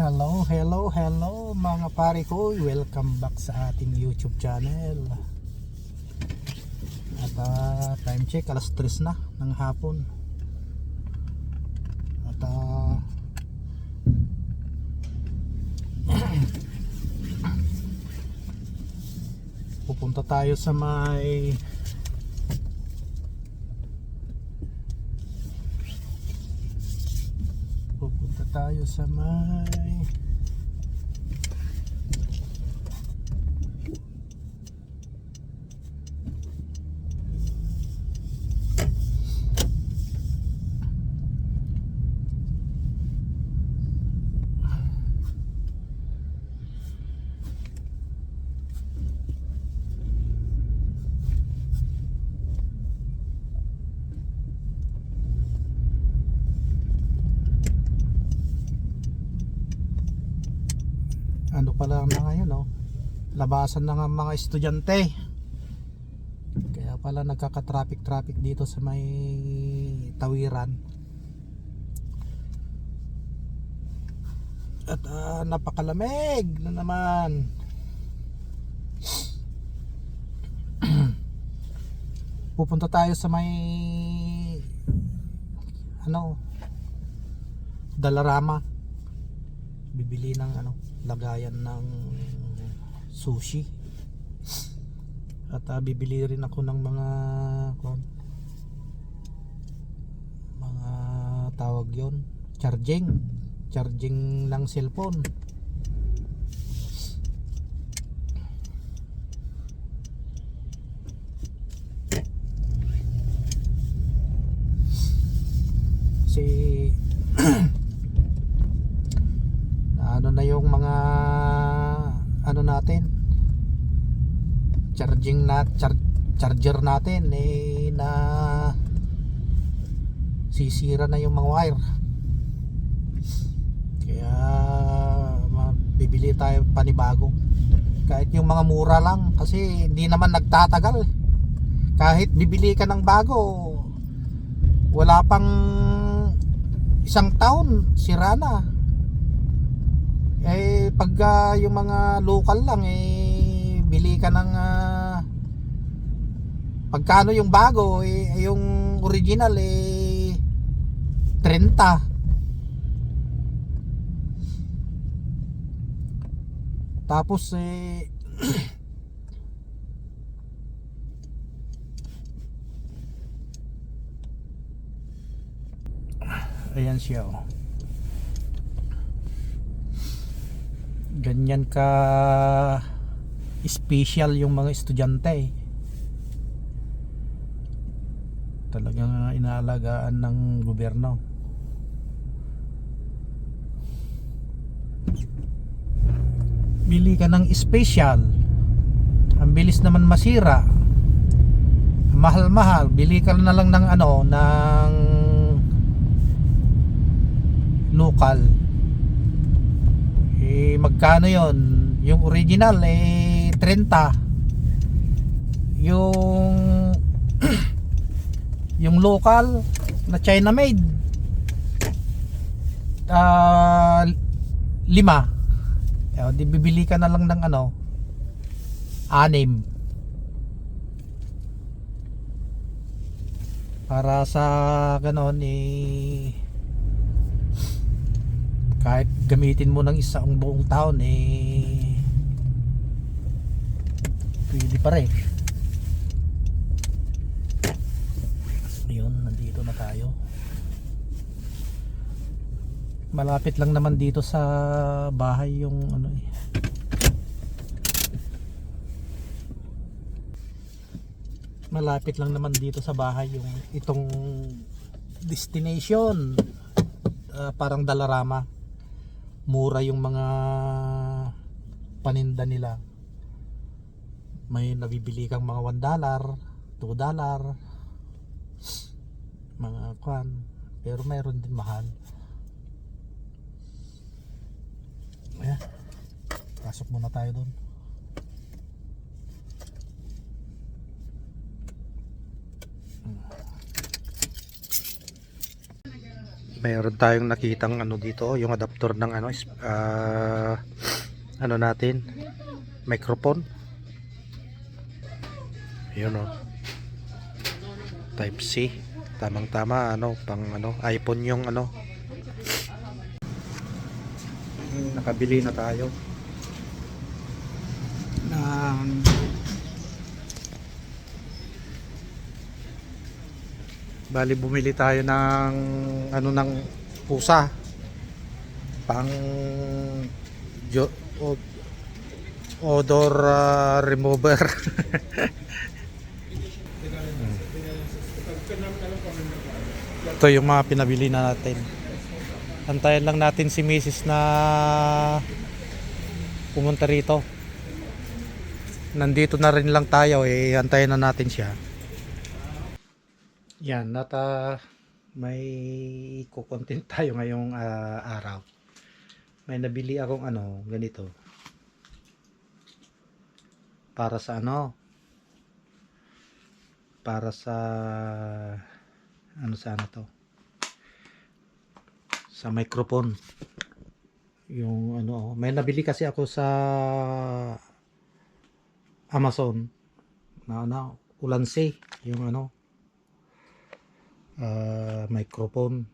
Hello, hello, hello mga pare ko. Welcome back sa ating YouTube channel. At ah, time check, alas 3 na ng hapon. At ah, pupunta tayo sa may pupunta tayo sa may ano pala na ngayon oh. Labasan na nga mga estudyante. Kaya pala nagkaka-traffic traffic dito sa may tawiran. At ah, napakalamig na naman. Pupunta tayo sa may ano Dalarama. Bibili ng ano lagayan ng sushi. At ah, bibili rin ako ng mga kung, mga tawag yon charging. Charging ng cellphone si ano na yung mga ano natin charging na char, charger natin eh na sisira na yung mga wire. Kaya bibili tayo panibago. Kahit yung mga mura lang kasi hindi naman nagtatagal. Kahit bibili ka ng bago wala pang isang taon sira na. Eh pag ah, yung mga local lang eh bili ka ng ah, pagkano yung bago eh yung original eh 30 tapos eh ayan siya oh. Ganyan ka special yung mga estudyante. Eh. talagang inaalagaan ng gobyerno. Bili ka ng special. Ang bilis naman masira. Mahal-mahal. Bili ka na lang ng ano ng local. Eh magkano yon yung original eh 30 yung yung local na China made. Ah lima. Eh, di bibili ka na lang ng ano anim. Para sa ganon eh kahit gamitin mo ng isang buong taon eh pwede pa rin. Ayun nandito na tayo. Malapit lang naman dito sa bahay yung ano eh. Malapit lang naman dito sa bahay yung itong destination. Ah, parang dalarama. Mura yung mga paninda nila may nabibili kang mga 1 dollar 2 dollar mga kwan pero mayroon din mahal Ayan. pasok muna tayo doon mayroon tayong nakitang ano dito, yung adapter ng ano, ah, ano natin, microphone. Yun o. Type C. Tamang tama, ano, pang ano, iPhone yung ano. Nakabili na tayo. Ng Bali bumili tayo ng ano ng pusa. Pang odor ah, remover. Ito yung mga pinabili na natin. Antayin lang natin si Mrs. na pumunta rito. Nandito na rin lang tayo eh. Antayin na natin siya. Yan, nata may kukontent tayo ngayong ah, araw. May nabili akong ano, ganito. Para sa ano? Para sa ano sana to? Sa microphone. Yung ano, may nabili kasi ako sa Amazon. Na ano, Ulanse, yung ano, uh, microphone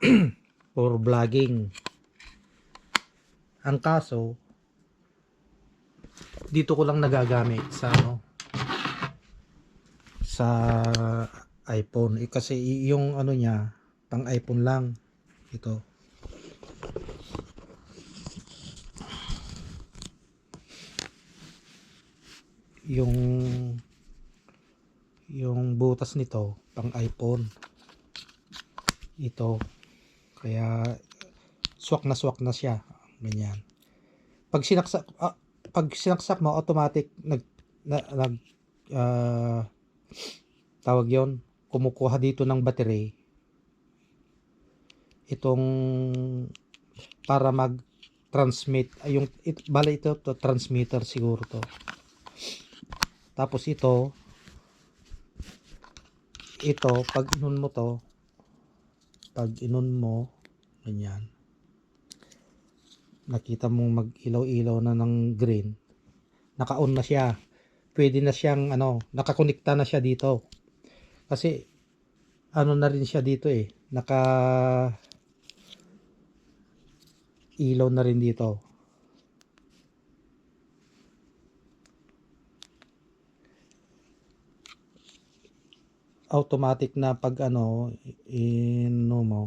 for vlogging. Ang kaso, dito ko lang nagagamit sa ano sa iPhone. Eh, kasi yung ano niya, pang iPhone lang. Ito. Yung yung butas nito pang iPhone ito kaya swak na swak na siya ganyan pag sinaksak ah, pag sinaksak mo automatic nag na, nag ah, tawag yon kumukuha dito ng battery itong para mag transmit ay yung it, bala ito to transmitter siguro to. Tapos ito ito pag inon mo to pag inon mo ganyan. Nakita mong mag ilaw-ilaw na ng green. Naka-on na siya. Pwede na siyang ano nakakonekta na siya dito kasi ano na rin siya dito eh. Naka ilaw na rin dito. Automatic na pag ano ino mo.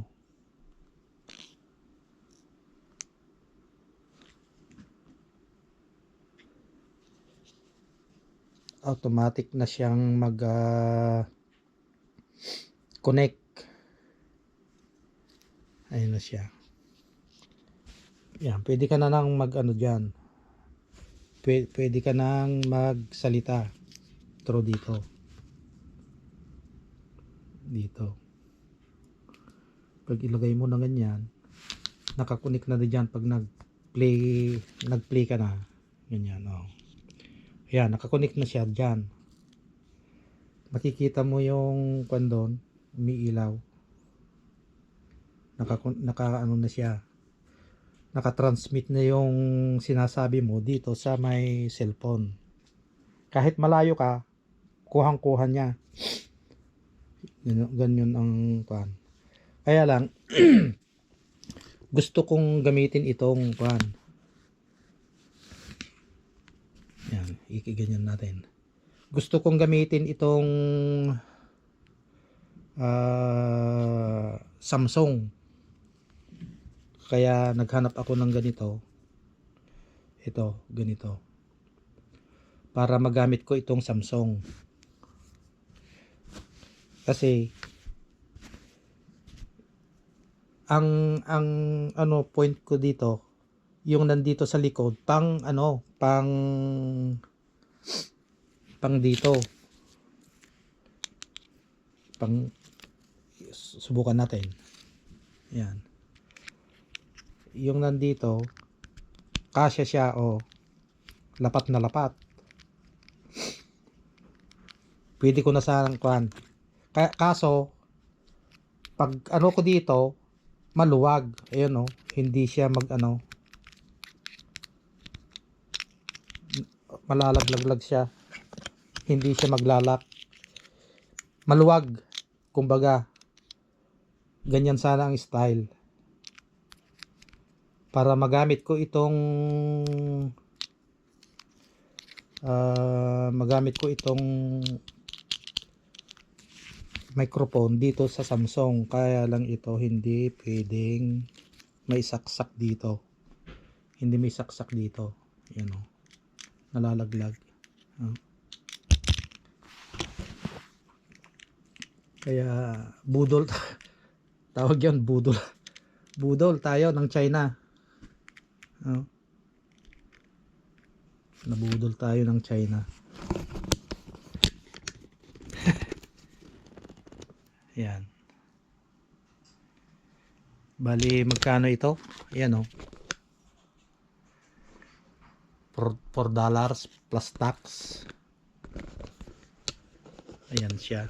Automatic na siyang mag ah, connect. Ayun na siya. Yan pwede ka na nang mag ano dyan. Pwede, pwede ka nang magsalita through dito. Dito. Pag ilagay mo na ganyan nakakunik na din dyan pag nag play nag play ka na. Ganyan oh. Yan nakakunik na siya dyan. Makikita mo yung kwan doon umiilaw naka, naka ano na siya nakatransmit na yung sinasabi mo dito sa may cellphone kahit malayo ka kuhang kuha niya Ganyan, ganyan ang kwan. Kaya lang, gusto kong gamitin itong kwan. Yan, ikiganyan natin. Gusto kong gamitin itong ah, Samsung. Kaya naghanap ako ng ganito. Ito, ganito. Para magamit ko itong Samsung. Kasi ang ang ano point ko dito yung nandito sa likod pang ano pang pang dito pang subukan natin yan yung nandito kasya siya o lapat na lapat pwede ko na sa kwan kaya kaso pag ano ko dito maluwag. Ayun oh, hindi siya mag ano malalaglag siya. Hindi siya maglalak. Maluwag. Kumbaga, ganyan sana ang style. Para magamit ko itong ah, magamit ko itong microphone dito sa Samsung. Kaya lang ito hindi pwedeng may saksak dito. Hindi may saksak dito. Yan o. Nalalaglag. Oh. kaya budol tawag yan budol budol tayo ng China oh. nabudol tayo ng China Yan. Bali, magkano ito? Ayan o. 4 dollars plus tax. Ayan siya.